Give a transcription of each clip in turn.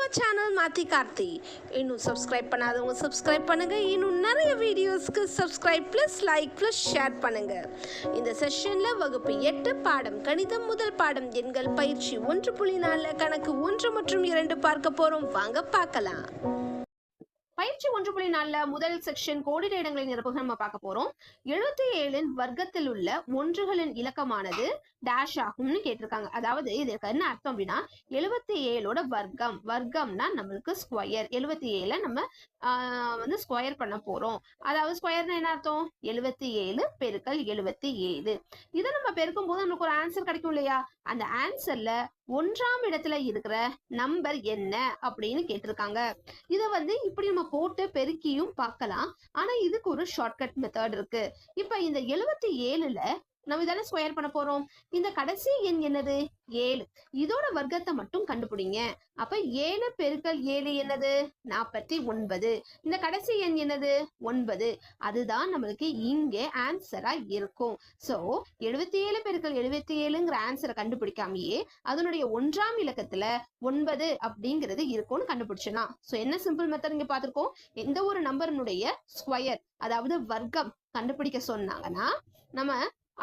நம்ம சேனல் மாத்தி கார்த்தி இன்னும் சப்ஸ்கிரைப் பண்ணாதவங்க சப்ஸ்கிரைப் பண்ணுங்க. இன்னும் நிறைய வீடியோஸ்க்கு subscribe plus like plus share பண்ணுங்க. இந்த செஷன்ல வகுப்பு எட்டு பாடம் கணிதம் முதல் பாடம் எண்கள் பயிற்சி ஒன்று புள்ளி நாலில் கணக்கு ஒன்று மற்றும் இரண்டு பார்க்க போறோம். வாங்க பார்க்கலாம். பயிற்சி ஒன்று புள்ளி நாலுல முதல் செக்ஷன் கோடிட இடங்களை நிரப்புகள் நம்ம பார்க்க போறோம். எழுபத்தி ஏழின் வர்க்கத்தில் உள்ள ஒன்றுகளின் இலக்கமானது டேஷ் ஆகும்னு கேட்டிருக்காங்க. அதாவது இதுக்கு என்ன அர்த்தம் அப்படின்னா எழுபத்தி ஏழோட வர்க்கம். வர்க்கம்னா நம்மளுக்கு ஸ்கொயர் எழுபத்தி ஏழை நம்ம வந்து ஸ்கொயர் பண்ண போறோம். அதாவது ஸ்கொயர்னா என்ன அர்த்தம்? எழுபத்தி ஏழு பெருக்கல் எழுபத்தி ஏழு. இதை நம்ம பெருக்கும் போது நம்மளுக்கு ஒரு ஆன்சர் கிடைக்கும் இல்லையா? அந்த ஆன்சர்ல ஒன்றாம் இடத்துல இருக்கிற நம்பர் என்ன அப்படின்னு கேட்டிருக்காங்க. இதை வந்து இப்படி நம்ம போட்டு பெருக்கியும் பார்க்கலாம். ஆனா இதுக்கு ஒரு ஷார்ட்கட் மெத்தட் இருக்கு. இப்ப இந்த எழுபத்தி ஏழுல நம்ம இதெல்லாம் ஸ்கொயர் பண்ண போறோம். இந்த கடைசி எண் என்னது? ஏழு. இதோட வர்க்கத்தை மட்டும் கண்டுபிடிங்க. அப்ப ஏழு பெருக்கல் ஏழு என்னது? நாற்பத்தி ஒன்பது. இந்த கடைசி எண் என்னது? ஒன்பது. அதுதான் நம்மளுக்கு இங்கே ஆன்சரா இருக்கும். சோ எழுபத்தி ஏழு பெருக்கல் எழுபத்தி ஏழுங்கிற ஆன்சரை கண்டுபிடிக்காமயே அதனுடைய ஒன்றாம் இலக்கத்துல ஒன்பது அப்படிங்கிறது இருக்கும்னு கண்டுபிடிச்சலாம் சோ என்ன சிம்பிள் மெத்தட் இங்க பார்த்திருக்கோம்? எந்த ஒரு நம்பரினுடைய ஸ்கொயர் அதாவது வர்க்கம் கண்டுபிடிக்க சொன்னாங்கன்னா நம்ம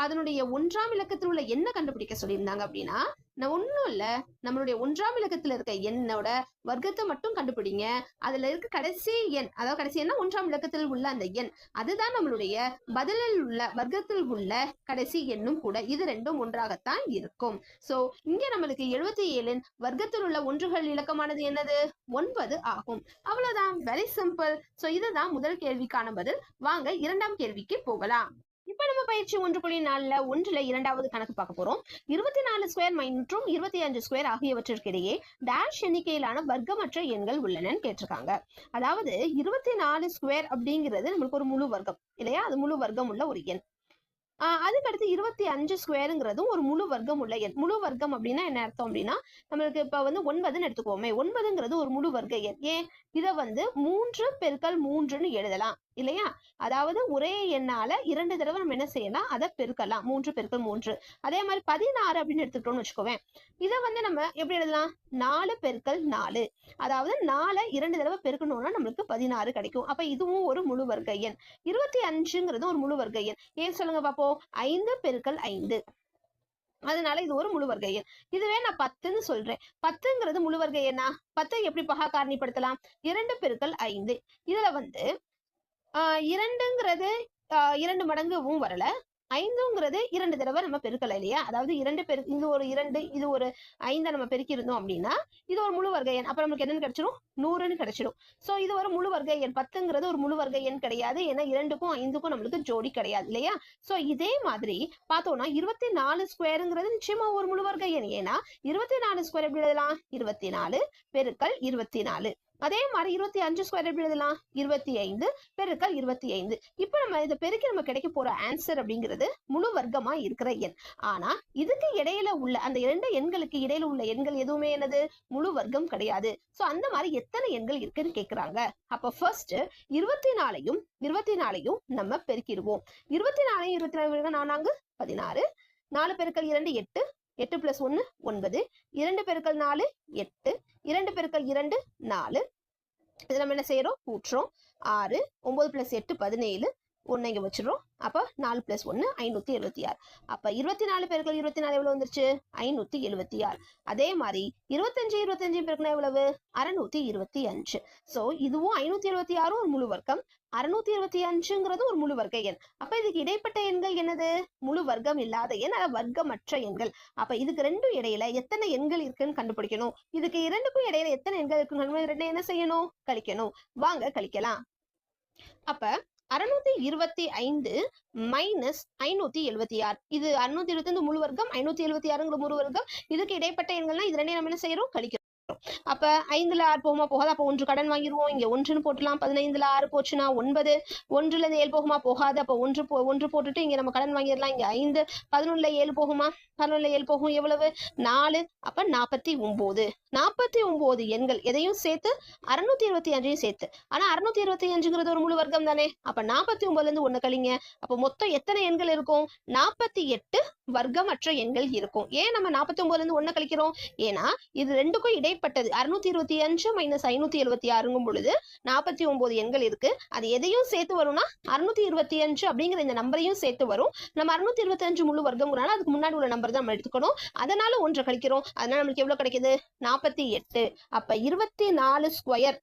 அதனுடைய ஒன்றாம் இலக்கத்தில் உள்ள என்ன கண்டுபிடிக்க சொல்லியிருந்தாங்க அப்படின்னா நான் ஒன்றும் இல்லை. நம்மளுடைய ஒன்றாம் இலக்கத்தில் இருக்க எண்ணோட வர்க்கத்தை மட்டும் கண்டுபிடிங்க. அதுல இருக்க கடைசி எண் அதாவது கடைசி எண்ணா ஒன்றாம் இலக்கத்தில் உள்ள அந்த எண். அதுதான் நம்மளுடைய பதிலில் உள்ள வர்க்கத்தில் உள்ள கடைசி எண்ணும் கூட இது ரெண்டும் ஒன்றாகத்தான் இருக்கும். சோ இங்கே நம்மளுக்கு எழுபத்தி ஏழின் வர்க்கத்தில் உள்ள ஒன்றுகள் இலக்கமானது என்னது? ஒன்பது ஆகும். அவ்வளவுதான். வெரி சிம்பிள் ஸோ இதுதான் முதல் கேள்விக்கான பதில். வாங்க இரண்டாம் கேள்விக்கு போகலாம். இப்ப நம்ம பயிற்சி ஒன்று புள்ளி நாலுல ஒன்றுல இரண்டாவது கணக்கு பார்க்க போறோம். இருபத்தி நாலு ஸ்கொயர் மற்றும் இருபத்தி அஞ்சு ஸ்கொயர் ஆகியவற்றிற்கிடையே டேஷ் எண்ணிக்கையிலான வர்க்கமற்ற எண்கள் உள்ளனன்னு கேட்டிருக்காங்க. அதாவது இருபத்தி நாலு ஸ்கொயர் அப்படிங்கிறது நம்மளுக்கு ஒரு முழு வர்க்கம் இல்லையா? அது முழு வர்க்கம் உள்ள ஒரு எண். ஆஹ் அதுக்கடுத்து இருபத்தி அஞ்சு ஸ்கொயருங்கிறதும் ஒரு முழு வர்க்கம் உள்ள எண். முழு வர்க்கம் அப்படின்னா என்ன அர்த்தம் அப்படின்னா நம்மளுக்கு இப்ப வந்து ஒன்பதுன்னு எடுத்துக்கோமே ஒன்பதுங்கிறது ஒரு முழு வர்க்க எண். ஏன்? இதை வந்து மூன்று பெருக்கல் மூன்றுன்னு எழுதலாம். இல்லையா? அதாவது ஒரே எண்ணால இரண்டு தடவை நம்ம என்ன செய்யலாம்? அதை பெருக்கலாம். மூன்று பெருக்கல் மூன்று. அதே மாதிரி பதினாறு அப்படின்னு எடுத்துக்கிட்டோம்னு வச்சுக்கோவேன். இதை வந்து நம்ம எப்படி எழுதலாம்? நாலு பெருக்கல் நாலு. அதாவது நாலு இரண்டு தடவை பெருக்கணும்னா நம்மளுக்கு பதினாறு கிடைக்கும். அப்ப இதுவும் ஒரு முழு வர்க்க எண். இருபத்தி அஞ்சுங்கிறது ஒரு முழு வர்க்க எண். ஏன் சொல்லுங்க பாப்போம்? ஐந்து பெருக்கல் ஐந்து. அதனால இது ஒரு முழு வர்க்க எண். இதுவே நான் பத்துன்னு சொல்றேன். பத்துங்கிறது முழு வர்க்க எண்ணா? பத்தை எப்படி பகா காரணிப்படுத்தலாம் இரண்டு பெருக்கல் ஐந்து. இதுல வந்து இரண்டுங்கிறது இரண்டு மடங்குவும் வரல. ஐந்துங்கிறது இரண்டு தடவை நம்ம பெருக்கல இல்லையா? அதாவது இரண்டு பெரு இது ஒரு இரண்டு இது ஒரு ஐந்தை நம்ம பெருக்கி இருந்தோம் அப்படின்னா இது ஒரு முழு வர்க்க எண். அப்ப நமக்கு என்னன்னு கிடைச்சிடும் நூறுன்னு கிடைச்சிடும் சோ இது ஒரு முழு வர்க்க எண். பத்துங்கிறது ஒரு முழு வர்க்க எண் கிடையாது. ஏன்னா இரண்டுக்கும் ஐந்துக்கும் நம்மளுக்கு ஜோடி கிடையாது இல்லையா? சோ இதே மாதிரி பார்த்தோம்னா இருபத்தி நாலு ஸ்கொயருங்கிறது நிச்சயமா ஒரு முழு வர்க்க எண். ஏன்னா இருபத்தி நாலு ஸ்கொயர் எப்படி எழுதலாம்? இருபத்தி நாலு பெருக்கல் இருபத்தி நாலு அதே மாதிரி இருபத்தி அஞ்சு ஸ்கொயர் எப்படி எழுதலாம்? இருபத்தி ஐந்து பெருக்கல் இருபத்தி ஐந்து. இப்போ நம்ம இதை பெருக்கி நம்ம கிடைக்க போற ஆன்சர் அப்படிங்கிறது முழு வர்க்கமா இருக்கிற எண். ஆனா இதுக்கு இடையில உள்ள அந்த இரண்டு எண்களுக்கு இடையில உள்ள எண்கள் எதுவுமே என்னது? முழு வர்க்கம் கிடையாது. சோ அந்த மாதிரி எத்தனை எண்கள் இருக்குன்னு கேட்குறாங்க அப்ப ஃபர்ஸ்ட் இருபத்தி நாலையும் இருபத்தி நாலையும் நம்ம பெருக்கிடுவோம். இருபத்தி நாலையும் இருபத்தி நாலு நான்கு? பதினாறு. நாலு பெருக்கள் இரண்டு எட்டு. எட்டு பிளஸ் ஒன்னு ஒன்பது. இரண்டு பெருக்கள் நாலு எட்டு. இரண்டு பெருக்கள் இரண்டு நாலு. இது நம்ம என்ன செய்யறோம்? கூட்டுறோம் ஆறு. ஒன்பது பிளஸ் எட்டு பதினேழு. ஒன்று இங்கே வச்சிடறோம். அப்போ நாலு ப்ளஸ் ஒன்று ஐநூற்றி எழுபத்தி ஆறு. அப்போ இருபத்தி நாலு பேருக்கு இருபத்தி நாலு எவ்வளோ வந்துருச்சு? ஐநூற்றி எழுபத்தி ஆறு. அதே மாதிரி இருபத்தஞ்சு இருபத்தஞ்சு பேருக்குனா எவ்வளவு? அறநூற்றி இருபத்தி அஞ்சு. ஸோ இதுவும் ஐநூற்றி எழுபத்தி ஆறும் ஒரு முழு வர்க்கம். அறுநூத்தி இருபத்தி அஞ்சுங்கிறது ஒரு முழு வர்க்க எண். அப்ப இதுக்கு இடைப்பட்ட எண்கள் என்னது? முழு வர்க்கம் இல்லாத எண் அதாவது வர்க்கமற்ற எண்கள். அப்ப இதுக்கு ரெண்டும் இடையில எத்தனை எண்கள் இருக்குன்னு கண்டுபிடிக்கணும். இதுக்கு இரண்டுக்கும் இடையில எத்தனை எண்கள் இருக்குன்னு ரெண்டு என்ன செய்யணும்? கழிக்கணும். வாங்க கழிக்கலாம். அப்ப அறுநூத்தி இருபத்தி ஐந்து மைனஸ் ஐநூத்தி எழுபத்தி ஆறு. இது அறுநூத்தி இருபத்தி ஐந்து முழு வர்க்கம் ஐநூத்தி எழுபத்தி ஆறுங்கிற முழு வர்க்கம். இதுக்கு இடைப்பட்ட எண்கள்னா இது ரெண்டையும் நம்ம என்ன செய்யறோம்? கழிக்கிறோம். அப்ப ஐந்துல ஆறு போகுமா? போகாது? அப்ப ஒன்று கடன் வாங்கிடுவோம் இங்க ஒன்றுன்னு போட்டுலாம். பதினைந்துல ஆறு போச்சுன்னா ஒன்பது. ஒன்றுல இருந்து ஏழு போகுமா? போகாது. அப்ப ஒன்று போ ஒன்று போட்டுட்டு இங்க நம்ம கடன் வாங்கிடலாம். இங்க ஐந்து பதினொன்னுல ஏழு போகுமா? பதினொன்னுல ஏழு போகும். எவ்வளவு? நாலு. அப்ப நாற்பத்தி ஒன்பது. நாற்பத்தி ஒன்பது எண்கள் எதையும் சேர்த்து அறுநூத்தி இருபத்தி அஞ்சையும் சேர்த்து. ஆனா அறுநூத்தி இருபத்தி அஞ்சுங்கிறது ஒரு முழு வர்க்கம் தானே? அப்ப நாற்பத்தி ஒன்பதுல இருந்து ஒண்ணு கழிங்க. அப்ப மொத்தம் எத்தனை எண்கள் இருக்கும்? நாற்பத்தி எட்டு வர்க்கமற்ற எண்கள் இருக்கும். ஏன் நம்ம நாற்பத்தி ஒன்பதுல இருந்து ஒண்ணு கழிக்கிறோம்? ஏன்னா இது ரெண்டுக்கும் இடை இடைப்பட்டது அறுநூத்தி இருபத்தி அஞ்சு மைனஸ் ஐநூத்தி எழுபத்தி ஆறுங்கும் பொழுது நாற்பத்தி ஒன்பது எண்கள் இருக்கு. அது எதையும் சேர்த்து வரும்னா அறுநூத்தி இருபத்தி அஞ்சு அப்படிங்கிற இந்த நம்பரையும் சேர்த்து வரும். நம்ம அறுநூத்தி இருபத்தி அஞ்சு முழு வர்க்கம்ங்கிறனால அதுக்கு முன்னாடி உள்ள நம்பர் தான் நம்ம எடுத்துக்கணும். அதனால ஒன்றை கழிக்கிறோம். அதனால நம்மளுக்கு எவ்வளவு கிடைக்குது? நாற்பத்தி எட்டு. அப்ப இருபத்தி நாலு ஸ்கொயர்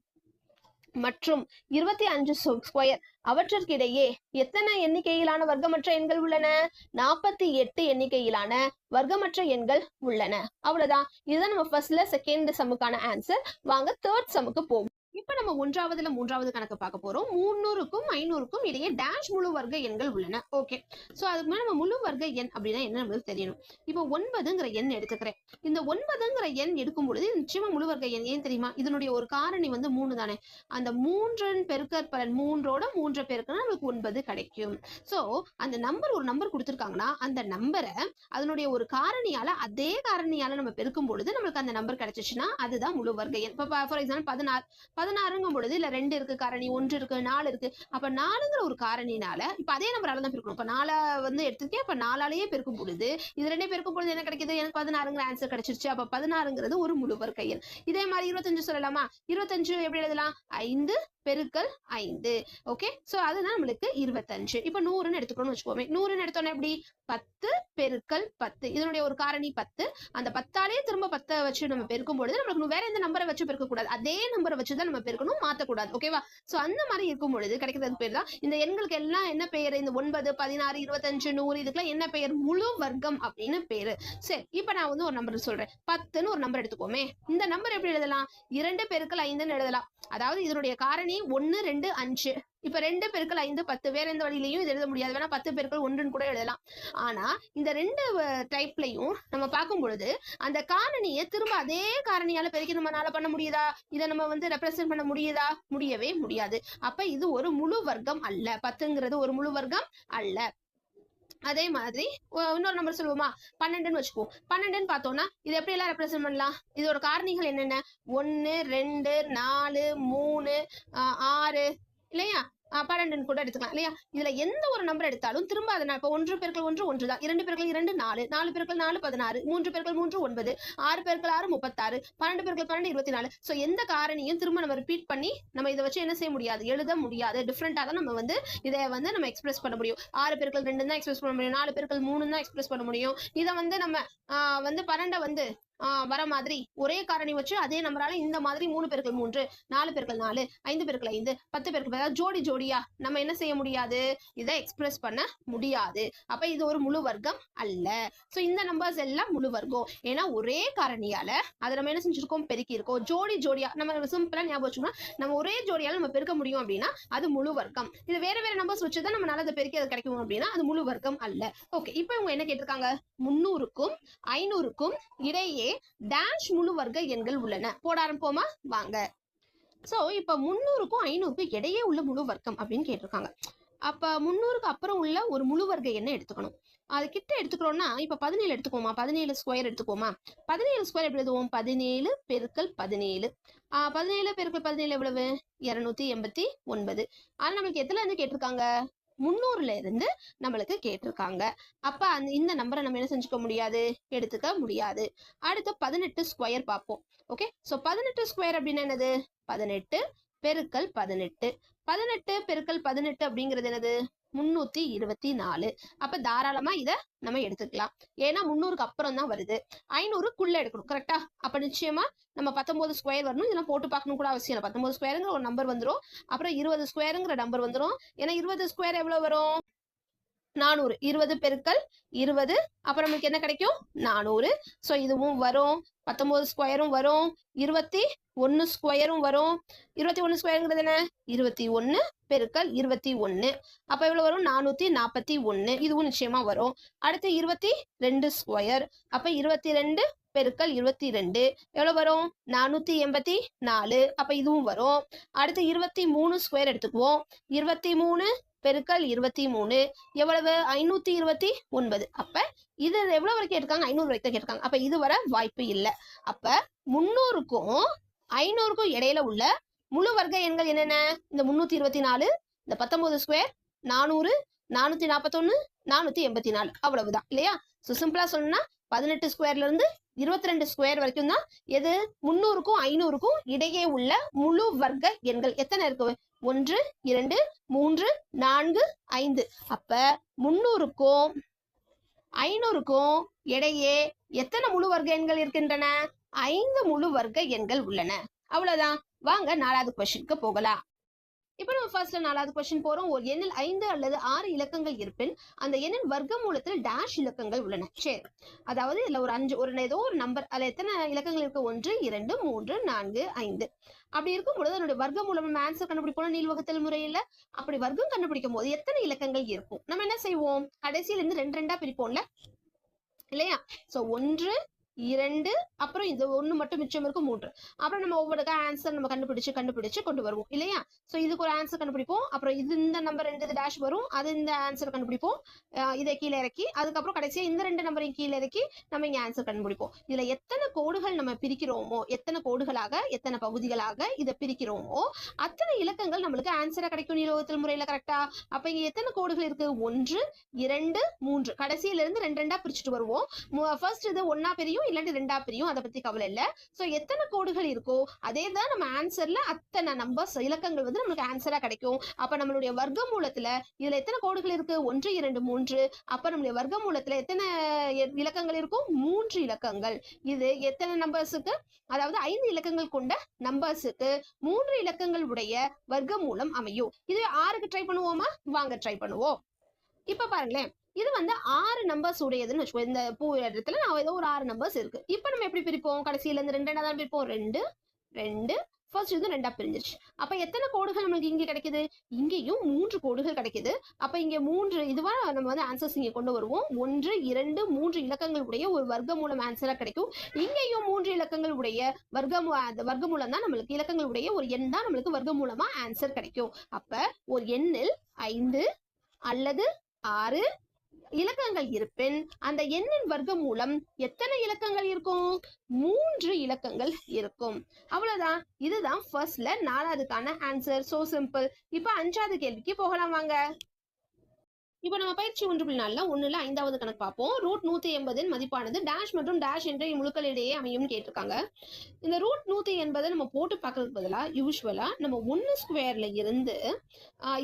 மற்றும் இருபத்தி அஞ்சு ஸ்கொயர் அவற்றிற்கிடையே எத்தனை எண்ணிக்கையிலான வர்க்கமற்ற எண்கள் உள்ளன? நாற்பத்தி எட்டு எண்ணிக்கையிலான வர்க்கமற்ற எண்கள் உள்ளன. அவ்வளவுதான். இதுதான் நம்ம ஃபர்ஸ்ட்ல செகண்ட் சமுக்கான ஆன்சர் வாங்க தேர்ட் சமுக்கு போவோம். இப்ப நம்ம ஒன்றாவதுல மூன்றாவது கணக்கு பார்க்க போறோம். முன்னூறுக்கும் ஐநூறுக்கும் இடையே டேஷ் முழு வர்க்க எண்கள் உள்ளன. ஓகே சோ அதுக்கு மேல நம்ம முழு வர்க்க எண் அப்படின்னா என்ன நம்மளுக்கு தெரியணும்? இப்போ ஒன்பதுங்கிற எண் எடுத்துக்கிறேன். இந்த ஒன்பதுங்கிற எண் எடுக்கும் பொழுது நிச்சயமா முழு வர்க்க எண் ஏன் தெரியுமா? இதனுடைய ஒரு காரணி வந்து மூணு தானே. அந்த மூன்றன் பெருக்கற் பலன் மூன்றோட மூன்றை பெருக்கனா நம்மளுக்கு ஒன்பது கிடைக்கும். சோ அந்த நம்பர் ஒரு நம்பர் கொடுத்துருக்காங்கன்னா அந்த நம்பரை அதனுடைய ஒரு காரணியால அதே காரணியால நம்ம பெருக்கும் பொழுது நம்மளுக்கு அந்த நம்பர் கிடைச்சிச்சுன்னா அதுதான் முழு வர்க்க எண். இப்போ ஃபார் எக்ஸாம்பிள் பதினாறு. பதினாறுங்கும் பொழுது இல்ல ரெண்டு இருக்கு காரணி ஒன்று இருக்கு நாலு இருக்கு. அப்ப நாலுங்கிற ஒரு காரணினால இப்ப அதே நம்பரால தான் பெருக்கணும். இப்ப நாலா வந்து எடுத்துருக்கேன் அப்ப நாலாலேயே பெருக்கும் பொழுது இது ரெண்டே பெருக்கும் பொழுது என்ன கிடைக்குது? எனக்கு பதினாறுங்கிற ஆன்சர் கிடைச்சிருச்சு. அப்ப பதினாறுங்கிறது ஒரு முழுவர் கையில். இதே மாதிரி இருபத்தஞ்சு சொல்லலாமா? இருபத்தஞ்சு எப்படி எழுதலாம்? ஐந்து பெருக்கல் ஐந்து. ஓகே சோ அதுதான் நம்மளுக்கு இருபத்தஞ்சு. இப்ப நூறுன்னு எடுத்துக்கணும்னு வச்சுக்கோமே. நூறுன்னு எடுத்தோன்னா எப்படி? பத்து பெருக்கல் பத்து. இதனுடைய ஒரு காரணி பத்து. அந்த பத்தாலே திரும்ப பத்தை வச்சு நம்ம பெருக்கும் பொழுது நம்மளுக்கு வேற எந்த நம்பரை வச்சு பெருக்க கூடாது அதே நம்பரை வச்சு தான் நம்ம பெருக்கணும் மாற்றக்கூடாது ஓகேவா சோ அந்த மாதிரி இருக்கும் பொழுது கிடைக்கிறது பேர் தான் இந்த எண்களுக்கு எல்லாம் என்ன பெயர்? இந்த ஒன்பது பதினாறு இருபத்தஞ்சு நூறு இதுக்கெல்லாம் என்ன பெயர்? முழு வர்க்கம் அப்படின்னு பேரு. சரி இப்ப நான் வந்து ஒரு நம்பர் சொல்றேன். பத்துன்னு ஒரு நம்பர் எடுத்துக்கோமே. இந்த நம்பர் எப்படி எழுதலாம்? இரண்டு பெருக்கல் ஐந்துன்னு எழுதலாம். அதாவது இதனுடைய காரணி ஒன்னு ரெண்டு அஞ்சு. இப்ப ரெண்டு பெருக்கல் ஐந்து பத்து வேற எந்த வழியிலையும் இது எழுத முடியாது. வேணா பத்து பெருக்கல் ஒன்றுன்னு கூட எழுதலாம். ஆனா இந்த ரெண்டு டைப்லயும் நம்ம பார்க்கும் பொழுது அந்த காரணியை திரும்ப அதே காரணியால பெருக்கி நம்மளால பண்ண முடியுதா? இதை நம்ம வந்து ரெப்ரசென்ட் பண்ண முடியுதா? முடியவே முடியாது. அப்ப இது ஒரு முழு வர்க்கம் அல்ல. பத்துங்கிறது ஒரு முழு வர்க்கம் அல்ல. அதே மாதிரி இன்னொரு நம்பர் சொல்லுவோமா? பன்னெண்டுன்னு வச்சுக்குவோம். பன்னெண்டுன்னு பார்த்தோம்னா இது எப்படி எல்லாம் ரெப்ரசென்ட் பண்ணலாம்? இதோட காரணிகள் என்னென்ன? ஒன்னு ரெண்டு நாலு மூணு ஆறு இல்லையா? பன்னெண்டுன்னு கூட எடுத்துக்கலாம் இல்லையா? இதுல எந்த ஒரு நம்பர் எடுத்தாலும் திரும்ப அதனால் இப்போ ஒன்று பெருக்கள் ஒன்று ஒன்று தான் இரண்டு பெருக்கள் இரண்டு நாலு நாலு பெருக்கள் நாலு பதினாறு மூன்று பெருக்கள் மூன்று ஒன்பது ஆறு பெருக்கள் ஆறு முப்பத்தாறு பன்னெண்டு பெருக்கள் பன்னெண்டு இருபத்தி நாலு ஸோ எந்த காரணியும் திரும்ப நம்ம ரிப்பீட் பண்ணி நம்ம இதை வச்சு என்ன செய்ய முடியாது? எழுத முடியாது. டிஃப்ரெண்டாக தான் நம்ம வந்து இதை வந்து நம்ம எக்ஸ்பிரஸ் பண்ண முடியும். ஆறு பெருக்கள் ரெண்டு தான் எக்ஸ்பிரஸ் பண்ண முடியும். நாலு பெருக்கள் மூணு தான் எக்ஸ்பிரஸ் பண்ண முடியும். இதை வந்து நம்ம வந்து பன்னெண்டை வந்து ஆஹ் வர மாதிரி ஒரே காரணி வச்சு அதே நம்பரால இந்த மாதிரி மூணு பேர்கள் மூன்று நாலு பேர்கள் நாலு ஐந்து பெருக்கல் ஐந்து பத்து பேருக்கு அதாவது ஜோடி ஜோடியா நம்ம என்ன செய்ய முடியாது? இதை எக்ஸ்பிரஸ் பண்ண முடியாது. அப்ப இது ஒரு முழு வர்க்கம் அல்ல. சோ இந்த நம்பர்ஸ் எல்லாம் முழு வர்க்கம். ஏன்னா ஒரே காரணியால அதை நம்ம என்ன செஞ்சிருக்கோம்? பெருக்கி இருக்கோம். ஜோடி ஜோடியா நம்ம சிம்பிளா ஞாபகம் வச்சோம்னா நம்ம ஒரே ஜோடியால நம்ம பெருக்க முடியும் அப்படின்னா அது முழு வர்க்கம். இது வேற வேற நம்பர்ஸ் வச்சு தான் நம்மளால அதை பெருக்கி அது கிடைக்கும் அப்படின்னா அது முழு வர்க்கம் அல்ல. ஓகே இப்போ இவங்க என்ன கேட்டிருக்காங்க? முன்னூறுக்கும் ஐநூறுக்கும் இடையே டேஷ் முழு வர்க்க எண்கள் உள்ளன. போட ஆரம்பிப்போமா? வாங்க. சோ இப்ப முந்நூறுக்கும் ஐநூறுக்கும் இடையே உள்ள முழு வர்க்கம் அப்படின்னு கேட்டிருக்காங்க. அப்ப முந்நூறுக்கு அப்புறம் உள்ள ஒரு முழு வர்க்க எண்ணை எடுத்துக்கணும். அது கிட்ட எடுத்துக்கிறோம்னா இப்ப பதினேழு எடுத்துக்கோமா பதினேழு ஸ்கொயர் எடுத்துக்கோமா பதினேழு ஸ்கொயர் எப்படி எழுதுவோம்? பதினேழு பெருக்கல் பதினேழு. ஆஹ் பதினேழு பெருக்கல் பதினேழு எவ்வளவு? இருநூத்தி எண்பத்தி ஒன்பது. ஆனா நம்மளுக்கு எதுல இருந்து கேட்டிருக்காங்க? முன்னூறுல இருந்து நம்மளுக்கு கேட்டிருக்காங்க. அப்ப அந்த இந்த நம்பரை நம்ம என்ன செஞ்சுக்க முடியாது? எடுத்துக்க முடியாது. அடுத்து பதினெட்டு ஸ்கொயர் பார்ப்போம். ஓகே ஸோ பதினெட்டு ஸ்கொயர் அப்படின்னு என்னது? பதினெட்டு பெருக்கல் பதினெட்டு. பதினெட்டு பெருக்கல் பதினெட்டு அப்படிங்கிறது என்னது? முன்னூத்தி இருபத்தி நாலு. அப்ப தாராளமா இத நம்ம எடுத்துக்கலாம். ஏன்னா முன்னூறுக்கு அப்புறம் தான் வருது. ஐநூறுக்குள்ள எடுக்கணும். கரெக்டா அப்ப நிச்சயமா நம்ம பத்தொன்பது ஸ்கொயர் வரணும். இதெல்லாம் போட்டு பார்க்கணும் கூட அவசியம் இல்லை. பத்தொன்பது ஸ்கொயருங்கிற ஒரு நம்பர் வந்துரும். அப்புறம் இருபது ஸ்கொயருங்கிற நம்பர் வந்துரும். ஏன்னா இருபது ஸ்கொயர் எவ்வளவு வரும்? நானூறு. இருபது பெருக்கல் இருபது அப்புறம் நமக்கு என்ன கிடைக்கும்? நானூறு. ஸோ இதுவும் வரும். பத்தொம்போது ஸ்கொயரும் வரும். இருபத்தி ஒன்று ஸ்கொயரும் வரும். இருபத்தி ஒன்று ஸ்கொயருங்கிறது என்ன? இருபத்தி ஒன்று பெருக்கல் இருபத்தி ஒன்று அப்போ எவ்வளோ வரும்? நானூற்றி நாற்பத்தி ஒன்று இதுவும் நிச்சயமாக வரும். அடுத்து இருபத்தி ரெண்டு ஸ்கொயர் அப்போ இருபத்தி ரெண்டு பெருக்கல் இருபத்தி ரெண்டு எவ்வளோ வரும்? நானூற்றி எண்பத்தி நாலு. அப்போ இதுவும் வரும். அடுத்து இருபத்தி மூணு ஸ்கொயர் எடுத்துக்குவோம். இருபத்தி மூணு பெருக்கல் இருபத்தி மூணு எவ்வளவு? ஐநூத்தி இருபத்தி ஒன்பது. அப்ப இது எவ்வளவு வரைக்கும் இருக்காங்க ஐநூறு வரைக்கும் இருக்காங்க அப்ப இது வர வாய்ப்பு இல்லை. அப்ப முன்னூறுக்கும் ஐநூறுக்கும் இடையில உள்ள முழு வர்க்க எண்கள் என்னென்ன? இந்த முன்னூத்தி இருபத்தி நாலு இந்த பத்தொன்பது ஸ்கொயர் நானூறு நானூத்தி நாற்பத்தொன்னு நானூத்தி எண்பத்தி நாலு. அவ்வளவுதான். இல்லையா? ஸோ சிம்பிளா சொல்லணும்னா பதினெட்டு ஸ்கொயர்ல இருந்து இருபத்தி ரெண்டு ஸ்கொயர் வரைக்கும் தான் எது? முந்நூறுக்கும் ஐநூறுக்கும் இடையே உள்ள முழு வர்க்க எண்கள். எத்தனை இருக்கு? ஒன்று இரண்டு மூன்று நான்கு ஐந்து. அப்ப முந்நூறுக்கும் ஐநூறுக்கும் இடையே எத்தனை முழு வர்க்க எண்கள் இருக்கின்றன? ஐந்து முழு வர்க்க எண்கள் உள்ளன. அவ்வளவுதான். வாங்க நாலாவது கொஸ்டினுக்கு போகலாம். இப்ப நம்ம ஃபர்ஸ்ட்ல நாலாவது கொஸ்டின் போறோம். ஒரு எண்ணில் ஐந்து அல்லது ஆறு இலக்கங்கள் இருப்பின் அந்த எண்ணின் வர்க்க மூலத்தில் டேஷ் இலக்கங்கள் உள்ளன. சரி. அதாவது இதுல ஒரு அஞ்சு ஒரு ஏதோ ஒரு நம்பர் அதுல எத்தனை இலக்கங்கள் இருக்கு? ஒன்று இரண்டு மூன்று நான்கு ஐந்து. அப்படி இருக்கும் பொழுது அதனுடைய வர்க்க மூலம் நம்ம ஆன்சர் கண்டுபிடிப்போம் நீள்வகுத்தல் முறையில? அப்படி வர்க்கம் கண்டுபிடிக்கும் போது எத்தனை இலக்கங்கள் இருக்கும்? நம்ம என்ன செய்வோம்? கடைசியில இருந்து ரெண்டு ரெண்டா பிரிப்போம்ல? இல்லையா? சோ ஒன்று இரண்டு அப்புறம் இது ஒண்ணு மட்டும் மிச்சம் இருக்கும் மூன்று. அப்புறம் நம்ம ஒவ்வொருக்கா ஆன்சர் நம்ம கண்டுபிடிச்சு கண்டுபிடிச்சு கொண்டு வருவோம் இல்லையா? சோ இதுக்கு ஒரு ஆன்சர் கண்டுபிடிப்போம். அப்புறம் இது இந்த நம்பர் ரெண்டு இது டேஷ் வரும். அது இந்த ஆன்சர் கண்டுபிடிப்போம். இதை கீழே இறக்கி அதுக்கப்புறம் கடைசியா இந்த ரெண்டு நம்பரையும் கீழே இறக்கி நம்ம இங்க ஆன்சர் கண்டுபிடிப்போம். இதுல எத்தனை கோடுகள் நம்ம பிரிக்கிறோமோ எத்தனை கோடுகளாக எத்தனை பகுதிகளாக இதை பிரிக்கிறோமோ அத்தனை இலக்கங்கள் நம்மளுக்கு ஆன்சரா கிடைக்கும் நீலோகத்தில் முறையில கரெக்டா அப்ப இங்க எத்தனை கோடுகள் இருக்கு? ஒன்று இரண்டு மூன்று. கடைசியில இருந்து ரெண்டு ரெண்டா பிரிச்சுட்டு வருவோம். ஃபர்ஸ்ட் இது ஒன்னா பிரியும் இல்லாட்டி ரெண்டா பிரியும் அதை பத்தி கவலை இல்ல. சோ எத்தனை கோடுகள் இருக்கோ அதே தான் நம்ம ஆன்சர்ல அத்தனை நம்பர்ஸ் இலக்கங்கள் வந்து நம்மளுக்கு ஆன்சரா கிடைக்கும். அப்ப நம்மளுடைய வர்க்க மூலத்துல இதுல எத்தனை கோடுகள் இருக்கு? ஒன்று இரண்டு மூன்று. அப்ப நம்மளுடைய வர்க்க மூலத்துல எத்தனை இலக்கங்கள் இருக்கும் மூன்று இலக்கங்கள். இது எத்தனை நம்பர்ஸுக்கு அதாவது ஐந்து இலக்கங்கள் கொண்ட நம்பர்ஸுக்கு மூன்று இலக்கங்கள் உடைய வர்க்க மூலம் அமையும். இது ஆறுக்கு ட்ரை பண்ணுவோமா? வாங்க ட்ரை பண்ணுவோம். இப்ப பாருங்களேன். இது வந்து ஆறு நம்பர்ஸ் உடையதுன்னு வச்சுக்கோ இந்த பூ இடத்துல நான் ஏதோ ஒரு ஆறு நம்பர்ஸ் இருக்கு. இப்போ நம்ம எப்படி பிரிப்போம்? கடைசியில இருந்து ரெண்டு தான் பிரிப்போம்? ரெண்டு ரெண்டு. ஃபர்ஸ்ட் இது ரெண்டா பிரிஞ்சிருச்சு. அப்ப எத்தனை கோடுகள் நம்மளுக்கு இங்க கிடைக்குது? இங்கேயும் மூன்று கோடுகள் கிடைக்குது. அப்ப இங்க மூன்று இதுவா நம்ம வந்து ஆன்சர்ஸ் இங்க கொண்டு வருவோம். ஒன்று இரண்டு மூன்று இலக்கங்கள் உடைய ஒரு வர்க்க மூலம் ஆன்சரா கிடைக்கும். இங்கேயும் மூன்று இலக்கங்கள் உடைய வர்க்க அந்த வர்க்க மூலம் தான் நம்மளுக்கு இலக்கங்கள் உடைய ஒரு எண் தான் நம்மளுக்கு வர்க்க மூலமா ஆன்சர் கிடைக்கும். அப்ப ஒரு எண்ணில் ஐந்து அல்லது ஆறு இலக்கங்கள் இருப்பின் அந்த எண்ணின் வர்க்க மூலம் எத்தனை இலக்கங்கள் இருக்கும்? மூன்று இலக்கங்கள் இருக்கும். அவ்வளவுதான். இதுதான் ஃபர்ஸ்ட்ல நாலாவதுக்கான ஆன்சர் சோ சிம்பிள் இப்ப அஞ்சாவது கேள்விக்கு போகலாம் வாங்க. இப்போ நம்ம பயிற்சி ஒன்று புள்ளி நாலுல ஒன்றில் ஐந்தாவது கணக்கு பார்ப்போம். ரூட் நூற்றி எண்பதின் மதிப்பானது டேஷ் மற்றும் டேஷ் என்ற முழுக்கள் அமையும் கேட்டிருக்காங்க. இந்த ரூட் நூற்றி எண்பதை நம்ம போட்டு பார்க்கறதுக்கு பதிலாக யூஸ்வலாக நம்ம ஒன்று ஸ்கொயரில் இருந்து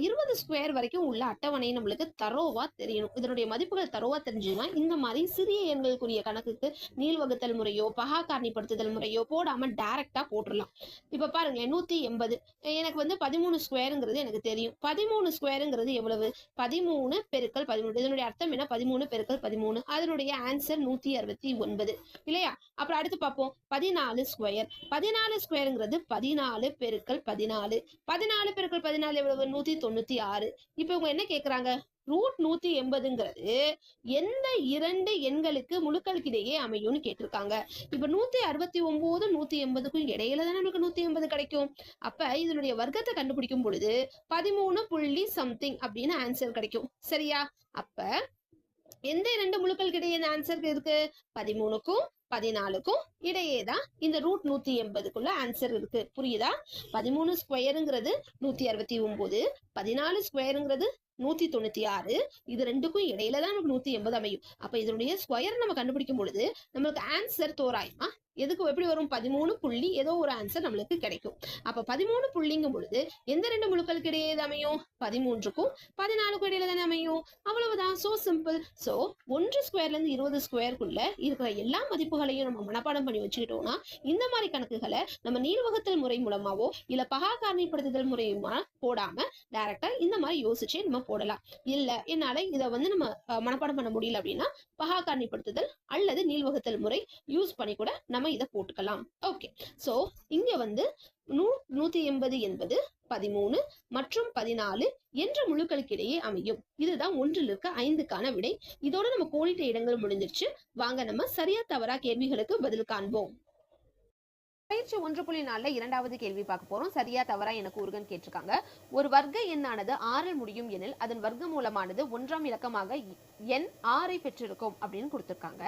இருபது ஸ்கொயர் வரைக்கும் உள்ள அட்டவணை நம்மளுக்கு தரோவாக தெரியணும். இதனுடைய மதிப்புகள் தரோவாக தெரிஞ்சுன்னா இந்த மாதிரி சிறிய எண்களுக்குரிய கணக்குக்கு நீள்வகுத்தல் முறையோ பகா காரணிப்படுத்துதல் முறையோ போடாமல் டேரெக்டாக போட்டுடலாம் இப்போ பாருங்க நூற்றி எண்பது. எனக்கு வந்து பதிமூணு ஸ்கொயருங்கிறது எனக்கு தெரியும். பதிமூணு ஸ்கொயருங்கிறது எவ்வளவு? பதிமூணு பெருக்கல் பதிமூணு இதனுடைய அர்த்தம் என்ன? பதிமூணு பெருக்கல் பதிமூணு. அதனுடைய ஆன்சர் நூத்தி அறுபத்தி ஒன்பது. இல்லையா? அப்புறம் அடுத்து பார்ப்போம். பதினாலு ஸ்கொயர் பதினாலு ஸ்கொயருங்கிறது பதினாலு பெருக்கல் பதினாலு. பதினாலு பெருக்கல் பதினாலு எவ்வளவு? நூத்தி தொண்ணூத்தி ஆறு. இப்ப இவங்க என்ன கேட்கறாங்க ரூட் நூத்தி எண்பதுங்கிறது எந்த இரண்டு எண்களுக்கு முழுக்களுக்கு இடையே அமையும்னு கேட்டிருக்காங்க. இப்ப நூத்தி அறுபத்தி ஒன்பது நூத்தி எண்பதுக்கும் இடையில தானே நமக்கு நூத்தி எண்பது கிடைக்கும். அப்ப இதனுடைய வர்க்கத்தை கண்டுபிடிக்கும் பொழுது பதிமூணு புள்ளி சம்திங் அப்படின்னு ஆன்சர் கிடைக்கும். சரியா? அப்ப எந்த இரண்டு முழுக்களுக்கு இடையே இந்த ஆன்சர் இருக்கு? பதிமூணுக்கும் பதினாலுக்கும் இடையே தான் இந்த ரூட் நூத்தி எண்பதுக்குள்ள ஆன்சர் இருக்கு. புரியுதா? பதிமூணு ஸ்கொயருங்கிறது நூத்தி அறுபத்தி ஒன்பது பதினாலு ஸ்கொயருங்கிறது நூத்தி தொண்ணூத்தி ஆறு இது ரெண்டுக்கும் இடையில தான் நமக்கு நூத்தி எண்பது அமையும். அப்ப இதனுடைய ஸ்கொயர் நம்ம கண்டுபிடிக்கும் பொழுது நம்மளுக்கு ஆன்சர் தோராயமா எதுக்கு எப்படி வரும்? பதிமூணு புள்ளி ஏதோ ஒரு ஆன்சர் நம்மளுக்கு கிடைக்கும். அப்ப பதிமூணு புள்ளிங்கும் பொழுது எந்த ரெண்டு முழுக்களுக்கு இடையே அமையும்? பதிமூன்றுக்கும் பதினாலுக்கும் இடையில தானே அமையும். அவ்வளவுதான். சோ சிம்பிள் சோ ஒன்று ஸ்கொயர்ல இருந்து இருபது ஸ்கொயருக்குள்ள இருக்கிற எல்லா மதிப்புகளையும் நம்ம மனப்பாடம் பண்ணி வச்சுக்கிட்டோம்னா இந்த மாதிரி கணக்குகளை நம்ம நீள்வகுத்தல் முறை மூலமாவோ இல்ல பகா காரணிப்படுத்துதல் முறையுமா போடாம டைரக்டா இந்த மாதிரி யோசிச்சே நம்ம போடலாம். இல்ல என்னால இதை வந்து நம்ம மனப்பாடம் பண்ண முடியல அப்படின்னா பகா காரணிப்படுத்துதல் அல்லது நீள்வகுத்தல் முறை யூஸ் பண்ணி கூட நம்ம இதை போட்டுக்கலாம். ஓகே ஸோ இங்க வந்து நூ நூத்தி எண்பது என்பது பதிமூணு மற்றும் பதினாலு என்ற முழுக்களுக்கிடையே அமையும். இதுதான் ஒன்றில் இருக்க ஐந்துக்கான விடை. இதோட நம்ம கோடிட்ட இடங்கள் முடிஞ்சிருச்சு. வாங்க நம்ம சரியா தவறா கேள்விகளுக்கு பதில் காண்போம். பயிற்சி ஒன்று புள்ளி நாலுல இரண்டாவது கேள்வி பார்க்க போறோம். சரியா தவறா எனக்கு உருகன் கேட்டிருக்காங்க. ஒரு வர்க்க எண்ணானது ஆறில் முடியும் எனில் அதன் வர்க்க மூலமானது ஒன்றாம் இலக்கமாக எண் ஆறை பெற்றிருக்கும் அப்படின்னு கொடுத்திருக்காங்க.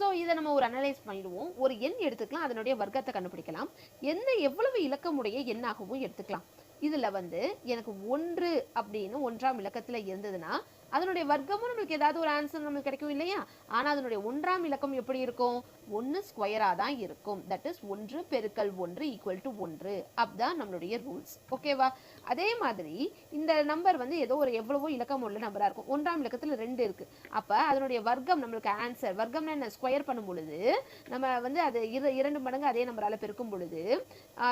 ஸோ இதை நம்ம ஒரு அனலைஸ் பண்ணிடுவோம். ஒரு எண் எடுத்துக்கலாம். அதனுடைய வர்க்கத்தை கண்டுபிடிக்கலாம். எந்த எவ்வளவு இலக்கமுடைய எண்ணாகவும் எடுத்துக்கலாம். இதுல வந்து எனக்கு ஒன்று அப்படின்னு ஒன்றாம் இலக்கத்துல இருந்ததுன்னா அதனுடைய வர்க்கமும் நம்மளுக்கு ஏதாவது ஒரு ஆன்சர் நம்மளுக்கு கிடைக்கும் இல்லையா? ஆனா அதனுடைய ஒன்றாம் இலக்கம் எப்படி இருக்கும்? ஒன்று ஸ்கொயராக தான் இருக்கும். தட் இஸ் ஒன்று பெருக்கல் ஒன்று ஈக்குவல் டு ஒன்று. அப்படிதான் நம்மளுடைய ரூல்ஸ் ஓகேவா அதே மாதிரி இந்த நம்பர் வந்து ஏதோ ஒரு எவ்வளவோ இலக்கம் உள்ள நம்பராக இருக்கும். ஒன்றாம் இலக்கத்தில் ரெண்டு இருக்குது அப்போ அதனுடைய வர்க்கம் நம்மளுக்கு ஆன்சர் வர்க்கம்னா என்ன? ஸ்கொயர் பண்ணும் பொழுது நம்ம வந்து அது இரு இரண்டு மடங்கு அதே நம்பரால் பெருக்கும் பொழுது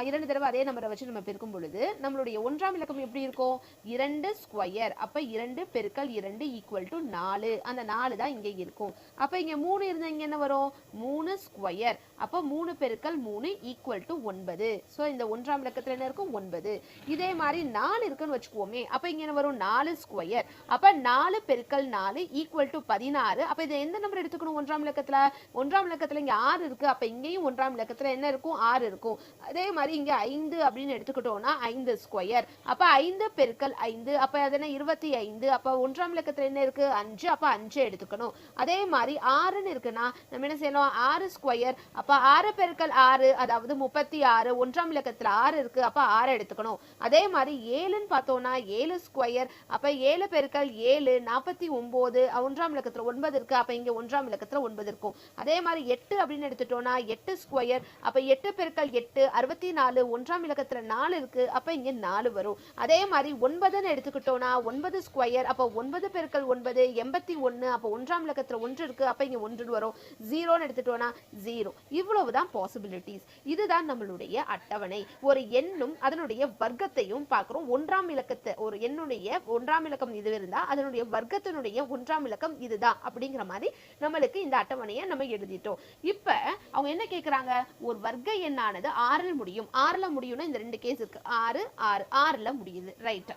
இரண்டு தடவை அதே நம்பரை வச்சு நம்ம பெருக்கும் பொழுது நம்மளுடைய ஒன்றாம் இலக்கம் எப்படி இருக்கும்? இரண்டு ஸ்கொயர் அப்போ இரண்டு பெருக்கல் இரண்டு ஈக்குவல் டு நாலு. அந்த நாலு தான் இங்கே இருக்கும். அப்போ இங்கே மூணு இருந்தால் இங்கே என்ன வரும்? மூணு ஸ்கொயர் அப்ப மூணு பெருக்கல் மூணு ஈக்குவல் டு ஒன்பது. சோ இந்த ஒன்றாம் இலக்கத்துல என்ன இருக்கும்? ஒன்பது. இதே மாதிரி நாலு இருக்குன்னு வச்சுக்குவோமே. அப்போ இங்க என்ன வரும்? நாலு ஸ்கொயர் அப்ப நாலு பெருக்கல் நாலு ஈக்குவல் டு பதினாறு. அப்ப இதை எந்த நம்பர் எடுத்துக்கணும் ஒன்றாம் இலக்கத்துல ஒன்றாம் இலக்கத்தில் இங்க ஆறு இருக்கு. அப்ப இங்கேயும் ஒன்றாம் இலக்கத்துல என்ன இருக்கும்? ஆறு இருக்கும். அதே மாதிரி இங்க ஐந்து அப்படின்னு எடுத்துக்கிட்டோம்னா ஐந்து ஸ்கொயர் அப்போ ஐந்து பெருக்கல் ஐந்து. அப்ப அது இருபத்தி ஐந்து அப்ப ஒன்றாம் இலக்கத்துல என்ன இருக்கு? அஞ்சு. அப்போ அஞ்சு எடுத்துக்கணும். அதே மாதிரி ஆறுன்னு இருக்குன்னா நம்ம என்ன செய்யணும்? ஆறு ஆறு ஸ்கொயர். அப்போ ஆறு பெருக்கல் ஆறு அதாவது முப்பத்தி ஆறு ஒன்றாம் இலக்கத்தில் ஆறு இருக்குது அப்போ ஆறு எடுத்துக்கணும். அதே மாதிரி ஏழுன்னு பார்த்தோன்னா ஏழு ஸ்கொயர் அப்போ ஏழு பெருக்கல் ஏழு நாற்பத்தி ஒம்பது ஒன்றாம் இலக்கத்தில் ஒன்பது இருக்கு அப்போ இங்கே ஒன்றாம் இலக்கத்தில் ஒன்பது இருக்கும். அதே மாதிரி எட்டு அப்படின்னு எடுத்துட்டோன்னா எட்டு ஸ்கொயர் அப்போ எட்டு பெருக்கல் எட்டு அறுபத்தி நாலு ஒன்றாம் இலக்கத்தில் நாலு இருக்கு அப்போ இங்கே நாலு வரும். அதே மாதிரி ஒன்பதுன்னு எடுத்துக்கிட்டோன்னா ஒன்பது ஸ்கொயர் அப்போ ஒன்பது பெருக்கல் ஒன்பது எண்பத்தி ஒன்று அப்போ ஒன்றாம் இலக்கத்தில் ஒன்று இருக்கு அப்போ இங்கே ஒன்று வரும். ஜீரோன்னு எடுத்துட்டோம்னா ஜீரோ இவ்வளவுதான் பாசிபிலிட்டிஸ் இதுதான் நம்மளுடைய அட்டவணை. ஒரு எண்ணும் அதனுடைய வர்க்கத்தையும் பார்க்குறோம். ஒன்றாம் இலக்கத்தை ஒரு எண்ணுடைய ஒன்றாம் இலக்கம் இது இருந்தால் அதனுடைய வர்க்கத்தினுடைய ஒன்றாம் இலக்கம் இதுதான் அப்படிங்கிற மாதிரி நம்மளுக்கு இந்த அட்டவணையை நம்ம எழுதிட்டோம். இப்ப அவங்க என்ன கேட்குறாங்க ஒரு வர்க்க எண்ணானது ஆறில் முடியும். ஆறுல முடியும்னா இந்த ரெண்டு கேஸ் இருக்கு. ஆறு ஆறு ஆறுல முடியுது. ரைட்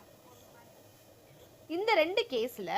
இந்த ரெண்டு கேஸ்ல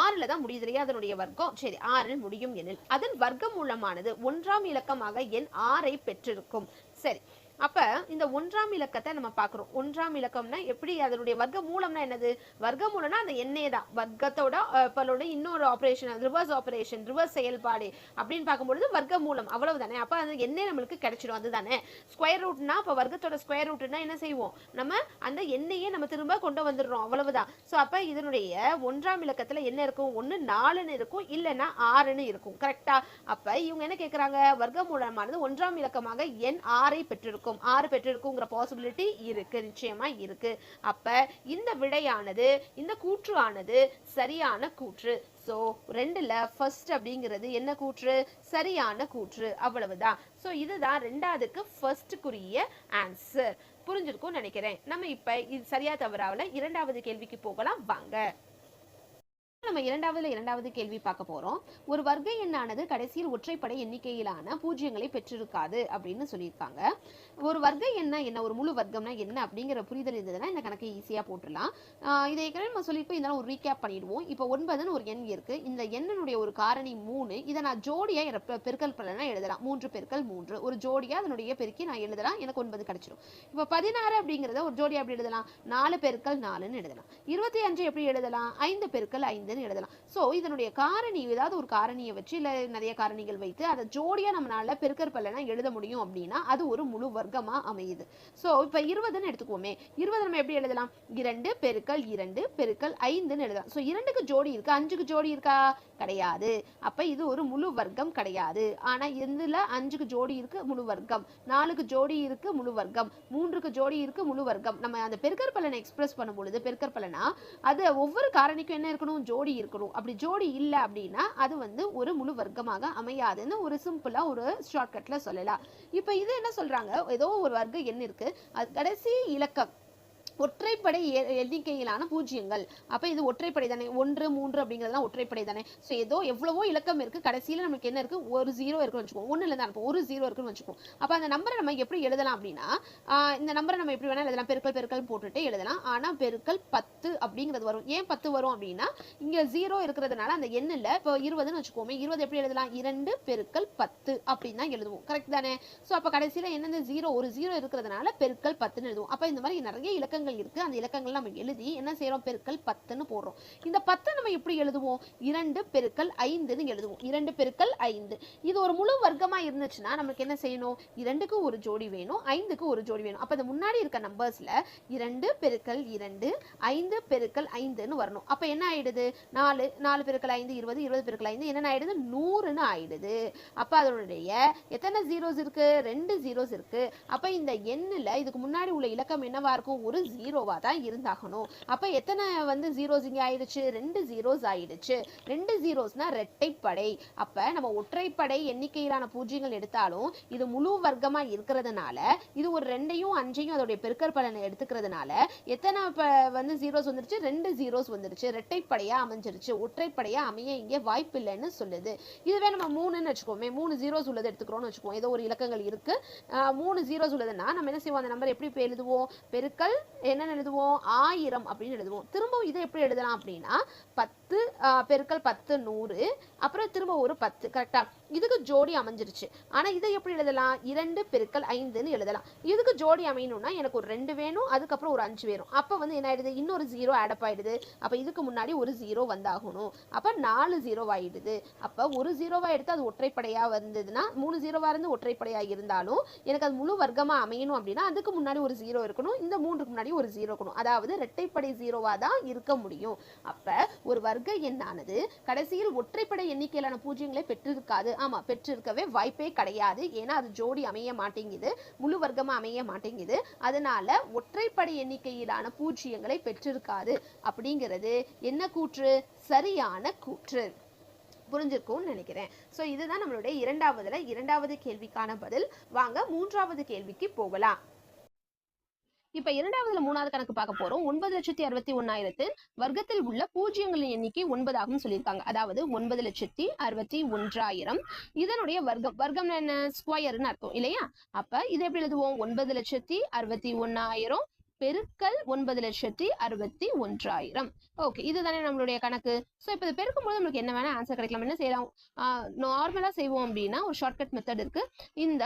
ஆறுல தான் முடியுது இல்லையா அதனுடைய வர்க்கம். சரி ஆறில் முடியும் எனில். அதன் வர்க்க மூலமானது ஒன்றாம் இலக்கமாக எண் ஆறை பெற்றிருக்கும். சரி அப்ப இந்த ஒன்றாம் இலக்கத்தை நம்ம பாக்குறோம் ஒன்றாம் இலக்கம்னா எப்படி? அதனுடைய வர்க்க மூலம்னா என்னது? வர்க்க மூலம்னா அந்த எண்ணெய் தான். வர்க்கத்தோட பலோட இன்னொரு ஆபரேஷன் ரிவர்ஸ் ஆபரேஷன் ரிவர்ஸ் செயல்பாடு அப்படின்னு பார்க்கும்பொழுது வர்க்க மூலம் அவ்வளவு தானே அப்ப அந்த எண்ணெய் நம்மளுக்கு கிடைச்சிடும் அதுதானே. ஸ்கொயர் ரூட்னா அப்ப வர்க்கத்தோட ஸ்கொயர் ரூட்னா என்ன செய்வோம்? நம்ம அந்த எண்ணெயை நம்ம திரும்ப கொண்டு வந்துடுறோம். அவ்வளவுதான். ஸோ அப்ப இதனுடைய ஒன்றாம் இலக்கத்துல என்ன இருக்கும்? ஒன்னு நாலுன்னு இருக்கும். இல்லைன்னா ஆறுன்னு இருக்கும். கரெக்டா அப்ப இவங்க என்ன கேக்குறாங்க? வர்க்க மூலமானது ஒன்றாம் இலக்கமாக எண் ஆறை பெற்றிருக்கும். ஆறு பெற்றிருக்குங்கிற பாசிபிலிட்டி இருக்கு. நிச்சயமா இருக்கு. அப்ப இந்த விடையானது இந்த கூற்று ஆனது சரியான கூற்று. சோ ரெண்டுல ஃபர்ஸ்ட் அப்படிங்கிறது என்ன கூற்று? சரியான கூற்று. அவ்வளவுதான். ஸோ இதுதான் ரெண்டாவதுக்கு ஃபர்ஸ்டுக்குரிய ஆன்சர் புரிஞ்சிருக்கும் நினைக்கிறேன். நம்ம இப்ப இது சரியா தவறாவில் இரண்டாவது கேள்விக்கு போகலாம். வாங்க. நம்ம இரண்டாவதுல இரண்டாவது கேள்வி பார்க்க போறோம். ஒரு வர்க்க எண்ணானது கடைசியில் ஒற்றைப்படை எண்ணிக்கையிலான பூஜ்ஜியங்களை பெற்றிருக்காது அப்படின்னு சொல்லியிருக்காங்க. ஒரு வர்க்க எண்ணா என்ன? ஒரு முழு வர்க்கம்னா என்ன? அப்படிங்கிற புரிதல் இருந்ததுன்னா இந்த கணக்கை ஈஸியா போட்டுடலாம். இதை ஏற்கனவே நம்ம சொல்லியிருக்கோம். இதெல்லாம் ஒரு ரீகேப் பண்ணிடுவோம். இப்போ ஒன்பதுன்னு ஒரு எண் இருக்கு. இந்த எண்ணினுடைய ஒரு காரணி மூணு. இதை நான் ஜோடியா பெருக்கல் பலனா எழுதலாம். மூன்று பெருக்கல் மூன்று. ஒரு ஜோடியா அதனுடைய பெருக்கி நான் எழுதலாம். எனக்கு ஒன்பது கிடைச்சிடும் இப்போ பதினாறு அப்படிங்கிறத ஒரு ஜோடியா எப்படி எழுதலாம்? நாலு பெருக்கல் நாலுன்னு எழுதலாம். இருபத்தி அஞ்சு எப்படி எழுதலாம்? ஐந்து பெருக்கல் ஐந்துன்னு எழுதலாம். ஸோ இதனுடைய காரணி ஏதாவது ஒரு காரணியை வச்சு இல்லை நிறைய காரணிகள் வைத்து அதை ஜோடியாக நம்மளால் பெருக்கற் பலனா எழுத முடியும் அப்படின்னா அது ஒரு முழு வர்க்கமாக அமையுது. ஸோ இப்போ இருபதுன்னு எடுத்துக்குவோமே. இருபது நம்ம எப்படி எழுதலாம்? இரண்டு பெருக்கல் இரண்டு பெருக்கல் ஐந்துன்னு எழுதலாம். ஸோ இரண்டுக்கு ஜோடி இருக்கா? அஞ்சுக்கு ஜோடி இருக்கா? கிடையாது. அப்போ இது ஒரு முழு வர்க்கம் கிடையாது. ஆனால் இதுல அஞ்சுக்கு ஜோடி இருக்கு? முழு வர்க்கம். நாலுக்கு ஜோடி இருக்கு? முழு வர்க்கம். மூன்றுக்கு ஜோடி இருக்கு? முழு வர்க்கம். நம்ம அந்த பெருக்கற் பலனை எக்ஸ்பிரஸ் பண்ணும் பொழுது பெருக்கற் பலனா அது ஒவ்வொரு காரணிக்கும் என்ன இருக்கணும்? ஜோடி இருக்கணும். அப்படி ஜோடி இல்லை அப்படின்னா அது வந்து ஒரு முழு வர்க்கமாக அமையாதுன்னு ஒரு சிம்பிளா ஒரு ஷார்ட்கட்டில் சொல்லலாம். இப்போ இது என்ன சொல்றாங்க? ஏதோ ஒரு வர்க்க எண் இருக்கு. அது கடைசி இலக்கம். ஒற்றைப்படை எ- எண்ணிக்கையிலான பூஜ்ஜியங்கள். அப்ப இது ஒற்றைப்படை தானே? ஒன்று மூன்று அப்படிங்கிறதுலாம் ஒற்றைப்படை தானே? ஸோ ஏதோ எவ்வளவோ இலக்கம் இருக்கு. கடைசியில நமக்கு என்ன இருக்கு? ஒரு ஜீரோ இருக்குன்னு வச்சுக்கோம் ஒண்ணுல தான் அனுப்போம் ஒரு ஜீரோ இருக்குன்னு வச்சுக்கோம் அப்போ அந்த நம்பரை நம்ம எப்படி எழுதலாம் அப்படின்னா இந்த நம்பரை நம்ம எப்படி வேணால் எழுதலாம். பெருக்கல் பெருக்கல் போட்டுட்டு எழுதலாம். ஆனா பெருக்கல் பத்து அப்படிங்கிறது வரும். ஏன் பத்து வரும் அப்படின்னா இங்க ஜீரோ இருக்கிறதுனால அந்த எண்ணில் இப்போ இருபதுன்னு வச்சுக்கோமே இருபது எப்படி எழுதலாம்? இரண்டு பெருக்கல் பத்து அப்படின்னு தான் எழுதுவோம். கரெக்ட் தானே? ஸோ அப்போ கடைசியில் என்னென்ன ஜீரோ ஒரு ஜீரோ இருக்கிறதுனால பெருக்கல் பத்துன்னு எழுதுவோம். அப்போ இந்த மாதிரி நிறைய இலக்கங்கள் இலக்கங்கள் இருக்கு. அந்த இலக்கங்கள் நம்ம எழுதி என்ன செய்கிறோம் பெருக்கல் பத்துன்னு போடுறோம். இந்த பத்தை நம்ம எப்படி எழுதுவோம்? இரண்டு பெருக்கல் ஐந்துன்னு எழுதுவோம். இரண்டு பெருக்கல் ஐந்து. இது ஒரு முழு வர்க்கமா இருந்துச்சுன்னா நமக்கு என்ன செய்யணும்? இரண்டுக்கு ஒரு ஜோடி வேணும். ஐந்துக்கு ஒரு ஜோடி வேணும். அப்போ இந்த முன்னாடி இருக்க நம்பர்ஸ்ல இரண்டு பெருக்கல் இரண்டு ஐந்து பெருக்கல் ஐந்துன்னு வரணும். அப்போ என்ன ஆயிடுது? நாலு நாலு பெருக்கல் ஐந்து இருபது இருபது பெருக்கல் ஐந்து என்ன ஆயிடுது? நூறுன்னு ஆயிடுது. அப்போ அதனுடைய எத்தனை ஜீரோஸ் இருக்கு? ரெண்டு ஜீரோஸ் இருக்கு. அப்போ இந்த எண்ணுல இதுக்கு முன்னாடி உள்ள இலக்கம் என்னவா இருக்கும்? ஒரு ஜீரோவாக தான் இருந்தாகணும். அப்ப எத்தனை வந்து ஜீரோஸ் இங்கே ஆயிடுச்சு? ரெண்டு ஜீரோஸ் ஆயிடுச்சு. ரெண்டு ஜீரோஸ்னா ரெட்டைப்படை அப்ப நம்ம ஒற்றைப்படை எண்ணிக்கையிலான பூஜ்ஜியங்கள் எடுத்தாலும் இது முழு வர்க்கமா இருக்கிறதுனால இது ஒரு ரெண்டையும் அஞ்சையும் அதோடைய பெருக்கற் பலனை எடுத்துக்கிறதுனால எத்தனை இப்போ வந்து ஜீரோஸ் வந்துருச்சு? ரெண்டு ஜீரோஸ் வந்துருச்சு. ரெட்டைப்படையாக அமைஞ்சிருச்சு. ஒற்றைப்படையாக அமைய இங்கே வாய்ப்பு இல்லைன்னு சொல்லுது. இதுவே நம்ம மூணுன்னு வச்சுக்கோமே மூணு ஜீரோஸ் உள்ளது எடுத்துக்கிறோம்னு வச்சுக்கோம். ஏதோ ஒரு இலக்கங்கள் இருக்கு. மூணு ஜீரோஸ் உள்ளதுன்னா நம்ம என்ன செய்வோம்? அந்த நம்பர் எப்படி எழுதுவோம்? பெருக்கல் என்ன எழுதுவோம்? ஆயிரம் அப்படின்னு எழுதுவோம். திரும்பவும் இதை எப்படி எழுதலாம் அப்படின்னா பத்து பத்து பெருக்கல் பத்து நூறு. அப்புறம் திரும்ப ஒரு பத்து. கரெக்டாக இதுக்கு ஜோடி அமைஞ்சிருச்சு. ஆனால் இதை எப்படி எழுதலாம்? இரண்டு பெருக்கல் ஐந்துன்னு எழுதலாம். இதுக்கு ஜோடி அமையணும்னா எனக்கு ஒரு ரெண்டு வேணும் அதுக்கப்புறம் ஒரு அஞ்சு வேணும். அப்போ வந்து என்ன ஆயிடுது? இன்னொரு ஜீரோ ஆடப் ஆயிடுது. அப்போ இதுக்கு முன்னாடி ஒரு ஜீரோ வந்தாகணும். அப்போ நாலு ஜீரோ ஆகிடுது அப்போ ஒரு ஜீரோவாக எடுத்து அது ஒற்றைப்படையாக வந்ததுன்னா மூணு ஜீரோவாக இருந்து ஒற்றைப்படையாக இருந்தாலும் எனக்கு அது முழு வர்க்கமாக அமையணும் அப்படின்னா அதுக்கு முன்னாடி ஒரு ஜீரோ இருக்கணும். இந்த மூன்றுக்கு முன்னாடி ஒரு ஜீரோ இருக்கணும். அதாவது இரட்டைப்படை ஜீரோவாக தான் இருக்க முடியும். அப்போ ஒரு வர்க்க எண்ணானது. கடைசியில் ஒற்றைப்படை எண்ணிக்கையிலான பூஜ்ஜியங்களை பெற்றிருக்காது. ஆமா பெற்றிருக்கவே வாய்ப்பே கிடையாது. ஏன்னா அது ஜோடி அமைய மாட்டேங்குது. முழு வர்க்கமா அமைய மாட்டேங்குது. அதனால ஒற்றைப்படை எண்ணிக்கையிலான பூஜ்ஜியங்களை பெற்றிருக்காது. அப்படிங்கிறது என்ன கூற்று? சரியான கூற்று. புரிஞ்சிருக்கும்னு நினைக்கிறேன். ஸோ இதுதான் நம்மளுடைய இரண்டாவதுல இரண்டாவது கேள்விக்கான பதில். வாங்க மூன்றாவது கேள்விக்கு போகலாம். இப்ப இரண்டாவதுல மூணாவது கணக்கு பார்க்க போறோம். ஒன்பது லட்சத்தி அறுபத்தி ஒன்னாயிரத்து வர்க்கத்தில் உள்ள பூஜ்ஜியங்களின் எண்ணிக்கை ஒன்பதாகும் சொல்லியிருக்காங்க. அதாவது ஒன்பது லட்சத்தி அறுபத்தி ஒன்றாயிரம். இதனுடைய வர்க்கம் வர்க்கம் என்ன? ஸ்கொயர்னு அர்த்தம் இல்லையா? அப்ப இதை எப்படி எழுதுவோம்? ஒன்பது லட்சத்தி அறுபத்தி ஒன்னாயிரம் பெருக்கல் ஒன்பது லட்சத்தி அறுபத்தி ஒன்றாயிரம். ஓகே இதுதானே நம்மளுடைய கணக்கு. ஸோ இப்போ இது பெருக்கும்போது நம்மளுக்கு என்ன வேணா ஆன்சர் கிடைக்கலாம். என்ன செய்யலாம்? நார்மலாக செய்வோம் அப்படின்னா ஒரு ஷார்ட்கட் மெத்தட் இருக்கு. இந்த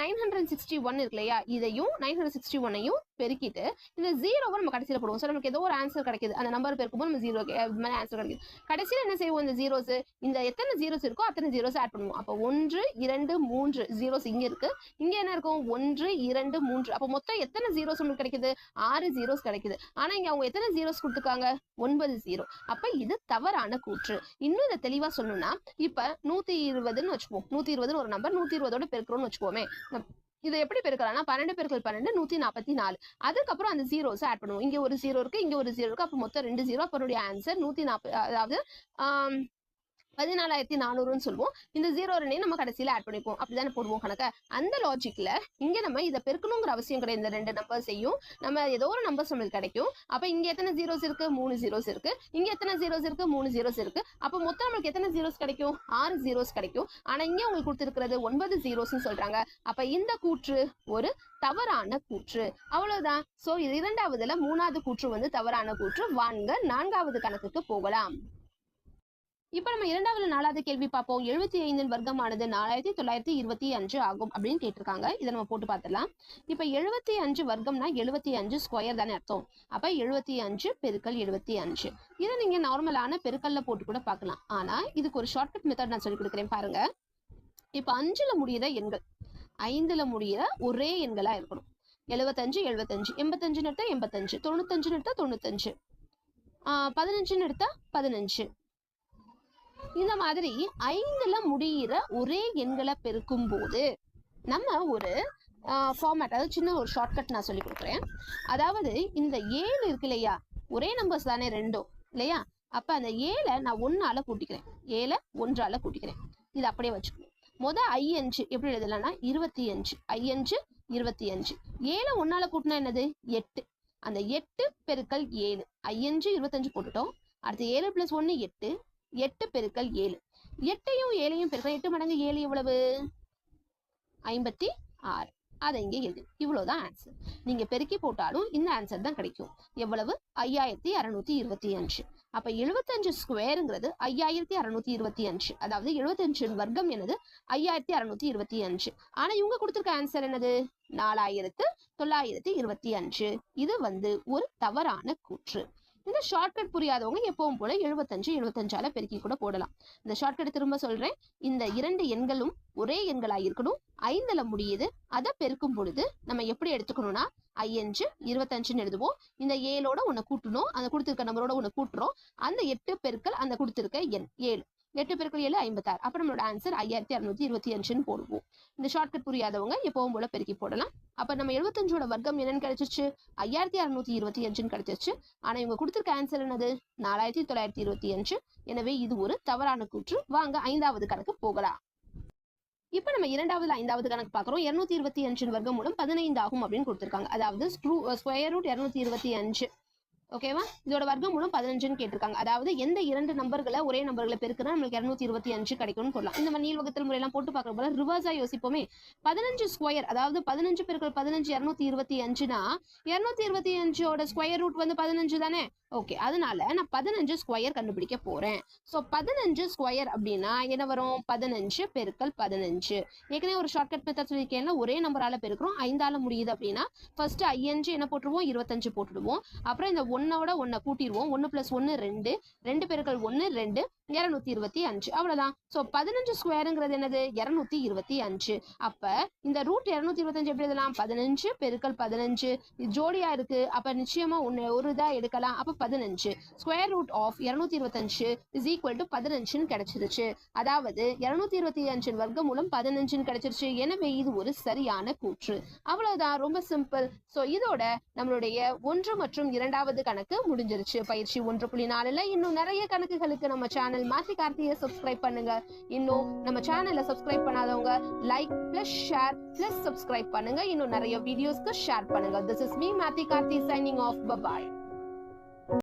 நைன் ஹண்ட்ரட் சிக்ஸ்டி ஒன் இருக்கு இல்லையா? இதையும் நைன் ஹண்ட்ரட் சிக்ஸ்டி ஒன்னையும் பெருக்கிட்டு இந்த ஜீரோவை நம்ம கடைசியில் போடுவோம். ஸோ நமக்கு ஏதோ ஒரு ஆன்சர் கிடைக்குது. அந்த நம்பர் பெருக்கும்போது நம்ம ஜீரோ மாதிரி ஆன்சர் கிடைக்குது. கடைசியில் என்ன செய்வோம் இந்த ஜீரோஸ் இந்த எத்தனை ஜீரோஸ் இருக்கோ அத்தனை ஜீரோஸ் ஆட் பண்ணுவோம். அப்போ ஒன்று இரண்டு மூன்று ஜீரோஸ் இங்கே இருக்கு. இங்கே என்ன இருக்கும்? ஒன்று இரண்டு மூன்று. அப்போ மொத்தம் எத்தனை ஜீரோஸ் உங்களுக்கு கிடைக்குது? ஆறு ஜீரோஸ் கிடைக்குது. ஆனா இங்க அவங்க எத்தனை ஜீரோஸ் கொடுத்துருக்காங்க? ஒன்பது ஜீரோ அப்போ இது தவறான கூற்று. இன்னும் இதை தெளிவா சொல்லணும்னா இப்போ நூற்றி இருபதுன்னு வச்சுப்போம். நூற்றி இருபதுன்னு ஒரு நம்பர் நூற்றி இருபதோட பெருக்கிறோம்னு வச்சுக்கோமே. இது எப்படி பெருக்கலாம்னா பன்னெண்டு பெருக்கல் பன்னெண்டு நூத்தி நாற்பத்தி நாலு அதுக்கப்புறம் அந்த ஜீரோஸ் ஆட் பண்ணுவோம். இங்க ஒரு ஜீரோ இருக்கு இங்க ஒரு ஜீரோ இருக்கு அப்ப மொத்தம் ரெண்டு ஜீரோ அப்பனுடைய ஆன்சர் நூத்தி நாற்பது அதாவது பதினாலாயிரத்தி நானூறுன்னு சொல்லுவோம். இந்த ஜீரோ ரெண்டையும் நம்ம கடைசியில ஆட் பண்ணிப்போம் அப்படிதானே போடுவோம் கணக்க. அந்த லாஜிக்ல இங்க நம்ம இதை பெருக்கணுங்கிற அவசியம் கிடையாது. இந்த ரெண்டு நம்பர்ஸையும் நம்ம ஏதோ ஒரு நம்பர்ஸ் நம்மளுக்கு கிடைக்கும். அப்ப இங்க எத்தனை ஜீரோஸ் இருக்கு? மூணு ஜீரோஸ் இருக்கு. இங்க எத்தனை ஜீரோஸ் இருக்கு? மூணு ஜீரோஸ் இருக்கு. அப்ப மொத்தம் நம்மளுக்கு எத்தனை ஜீரோஸ் கிடைக்கும்? ஆறு ஜீரோஸ் கிடைக்கும். ஆனா இங்க உங்களுக்கு கொடுத்துருக்கிறது ஒன்பது ஜீரோஸ்னு சொல்றாங்க. அப்ப இந்த கூற்று ஒரு தவறான கூற்று. அவ்வளவுதான். சோ இது இரண்டாவதுல மூணாவது கூற்று வந்து தவறான கூற்று. வாங்க நான்காவது கணக்குக்கு போகலாம். இப்ப நம்ம இரண்டாவது நாலாவது கேள்வி பார்ப்போம். எழுபத்தி ஐந்தின் வர்க்கமானது நாலாயிரத்தி தொள்ளாயிரத்தி இருபத்தி அஞ்சு ஆகும் அப்படின்னு கேட்டிருக்காங்க. இதை நம்ம போட்டு பார்த்துடலாம். இப்ப எழுபத்தி அஞ்சு வர்க்கம்னா எழுபத்தி அஞ்சு ஸ்கொயர் தானே அர்த்தம். அப்ப எழுபத்தி அஞ்சு பெருக்கல் எழுபத்தி அஞ்சு. இதை நீங்க நார்மலான பெருக்கல்ல போட்டு கூட பார்க்கலாம். ஆனா இதுக்கு ஒரு ஷார்ட்கட் மெத்தட் நான் சொல்லி கொடுக்குறேன் பாருங்க. இப்ப அஞ்சுல முடியிற எண்கள் ஐந்துல முடியிற ஒரே எண்களா இருக்கணும். எழுபத்தஞ்சு எழுபத்தஞ்சு. எண்பத்தஞ்சுன்னு எடுத்தா எண்பத்தஞ்சு. தொண்ணூத்தஞ்சுன்னு எடுத்தா தொண்ணூத்தஞ்சு. பதினஞ்சுன்னு எடுத்தா பதினஞ்சு. இந்த மாதிரி ஐந்துல முடியிற ஒரே எண்களை பெருக்கும் போது நம்ம ஒரு ஃபார்மேட் அதாவது சின்ன ஒரு ஷார்ட்கட் நான் சொல்லி கொடுக்குறேன். அதாவது இந்த ஏழு இருக்கு இல்லையா? ஒரே நம்பர்ஸ் தானே ரெண்டும் இல்லையா? அப்ப அந்த ஏழை நான் ஒன்னால கூட்டிக்கிறேன். ஏழை ஒன்றால கூட்டிக்கிறேன். இது அப்படியே வச்சுக்கணும். முத ஐயஞ்சு எப்படி எழுதலாம்னா இருபத்தி அஞ்சு ஐயஞ்சு இருபத்தி அஞ்சு ஏழை ஒன்னால கூட்டினா என்னது? எட்டு. அந்த எட்டு பெருக்கல் ஏழு. ஐயஞ்சு இருபத்தஞ்சு போட்டுட்டோம். அடுத்து ஏழு பிளஸ் ஒன்று எட்டு. எட்டு பெருக்கல் ஏழு. எட்டையும் ஏழையும் பெருக்கல் எட்டு மடங்கு ஏழு எவ்வளவு? ஐம்பத்தி ஆறு. அதை இங்கே எழுது. இவ்வளவுதான் ஆன்சர் நீங்க பெருக்கி போட்டாலும் இந்த ஆன்சர் தான் கிடைக்கும். எவ்வளவு? ஐயாயிரத்தி அறுநூத்தி இருபத்தி அஞ்சு. அப்ப எழுபத்தஞ்சு ஸ்கொயருங்கிறது ஐயாயிரத்தி அறுநூத்தி இருபத்தி அஞ்சு. அதாவது எழுபத்தஞ்சு வர்க்கம் என்னது? ஐயாயிரத்தி அறுநூத்தி இருபத்தி அஞ்சு. ஆனா இவங்க கொடுத்திருக்க ஆன்சர் என்னது? நாலாயிரத்து தொள்ளாயிரத்தி இருபத்தி அஞ்சு. இது வந்து ஒரு தவறான கூற்று. இந்த ஷார்ட்கட் புரியாதவங்க எப்பவும் போல எழுபத்தஞ்சு எழுபத்தஞ்சால பெருக்கி கூட போடலாம். இந்த ஷார்ட்கட் திரும்ப சொல்றேன். இந்த இரண்டு எண்களும் ஒரே எண்களா இருக்கணும். ஐந்துல முடியுது. அதை பெருக்கும் பொழுது நம்ம எப்படி எடுத்துக்கணும்னா ஐயஞ்சு இருபத்தஞ்சுன்னு எழுதுவோம். இந்த ஏழோட ஒன்று கூட்டணும். அந்த கொடுத்துருக்க நம்பரோட ஒன்று கூட்டுறோம். அந்த எட்டு பெருக்கள் அந்த கொடுத்துருக்க எண். ஏழு. எட்டு பெருக்கள் ஏழு ஐம்பத்தாறு. அப்போ நம்மளோட ஆன்சர் ஐயாயிரத்தி அறுநூத்தி இருபத்தி அஞ்சுன்னு போடுவோம். இந்த ஷார்ட்கட் புரியாதவங்க எப்பவும் போல பெருக்கி போடலாம். அப்போ நம்ம எழுபத்தஞ்சோட வர்க்கம் என்னன்னு கிடைச்சிச்சு ஐயாயிரத்தி அறுநூத்தி இருபத்தி அஞ்சுன்னு கிடைச்சிச்சு ஆனால் இவங்க கொடுத்துருக்க ஆன்சர் என்னது? நாலாயிரத்தி தொள்ளாயிரத்தி இருபத்தி அஞ்சு. எனவே இது ஒரு தவறான கூற்று. வாங்க ஐந்தாவது கணக்கு போகலாம். இப்ப நம்ம இரண்டாவது ஐந்தாவது கணக்கு பாக்குறோம் இருநூத்தி இருபத்தி அஞ்சின் வர்க்கம் மூலம் பதினைந்து ஆகும் அப்படின்னு கொடுத்திருக்காங்க. அதாவது ஸ்கொயர் ரூட் uh, இருநூத்தி இருபத்தி அஞ்சு. ஓகேவா இதோட வர்க்கம் மூலம் பதினஞ்சுன்னு கேட்டிருக்காங்க. அதாவது எந்த இரண்டு நம்பர்களை ஒரே நம்பர்களை பெருக்குனா நம்மளுக்கு இரநூத்தி இருபத்தி அஞ்சு கிடைக்கும்னு போடலாம். இந்த மாதிரி நீள்வகத்தில் முறையெல்லாம் போட்டு பார்க்குற போல ரிவர்ஸா யோசிப்போமே. பதினஞ்சு ஸ்கொயர் அதாவது பதினஞ்சு பெருக்கள் பதினஞ்சு இருநூத்தி இருபத்தி அஞ்சுனா இருநூத்தி இருபத்தி அஞ்சோட ஸ்கொயர் ரூட் வந்து பதினஞ்சு தானே? ஓகே அதனால நான் பதினஞ்சு ஸ்கொயர் கண்டுபிடிக்க போறேன். ஸோ பதினஞ்சு ஸ்கொயர் அப்படின்னா என்ன வரும்? பதினஞ்சு பெருக்கல் பதினஞ்சு. ஏற்கனவே ஒரு ஷார்ட்கட் மெத்தட் சொல்லியிருக்கேன்ல ஒரே நம்பரால பெருக்கிறோம் ஐந்தால முடியுது அப்படின்னா ஃபர்ஸ்ட் ஐஎன்ஜி என்ன போட்டுருவோம்? இருபத்தஞ்சு போட்டுடுவோம். அப்புறம் இந்த ஒன் ஒன்னோட ஒன்னை கூட்டிடுவோம் ஒன்று பிளஸ் ஒன்று ரெண்டு. ரெண்டு பெருக்கள் ஒன்று ரெண்டு. இரநூத்தி இருபத்தி அஞ்சு. அவ்வளவுதான். ஸோ பதினஞ்சு ஸ்கொயருங்கிறது என்னது? இரநூத்தி இருபத்தி அஞ்சு. அப்ப இந்த ரூட் இரநூத்தி இருபத்தஞ்சு எப்படி எழுதலாம்? பதினஞ்சு பெருக்கள் பதினஞ்சு. ஜோடியா இருக்கு. அப்ப நிச்சயமா ஒன்று ஒரு இதா எடுக்கலாம். அப்ப பதினஞ்சு. ஸ்கொயர் ரூட் ஆஃப் இரநூத்தி இருபத்தஞ்சு இஸ் ஈக்குவல் டு பதினஞ்சுன்னு கிடைச்சிருச்சு. அதாவது இரநூத்தி இருபத்தி அஞ்சின் வர்க்க மூலம் பதினஞ்சுன்னு கிடைச்சிருச்சு. எனவே இது ஒரு சரியான கூற்று. அவ்வளவுதான். ரொம்ப சிம்பிள் ஸோ இதோட நம்மளுடைய ஒன்று மற்றும் இரண்டாவது கணக்கு முடிஞ்சிருச்சு. பயிற்சி ஒன்று புள்ளி நாலுல இன்னும் நிறைய கணக்குகளுக்கு நம்ம சேனல் மாத்தி கார்த்தியை சப்ஸ்கிரைப் பண்ணுங்க. இன்னும் நம்ம சேனலை சப்ஸ்கிரைப் பண்ணாதவங்க like plus share plus subscribe பண்ணுங்க. இன்னும் நிறைய வீடியோஸ்க்கு ஷேர் பண்ணுங்க. திஸ் இஸ் மீ மாத்தி கார்த்தி சைனிங் ஆஃப் பபாய்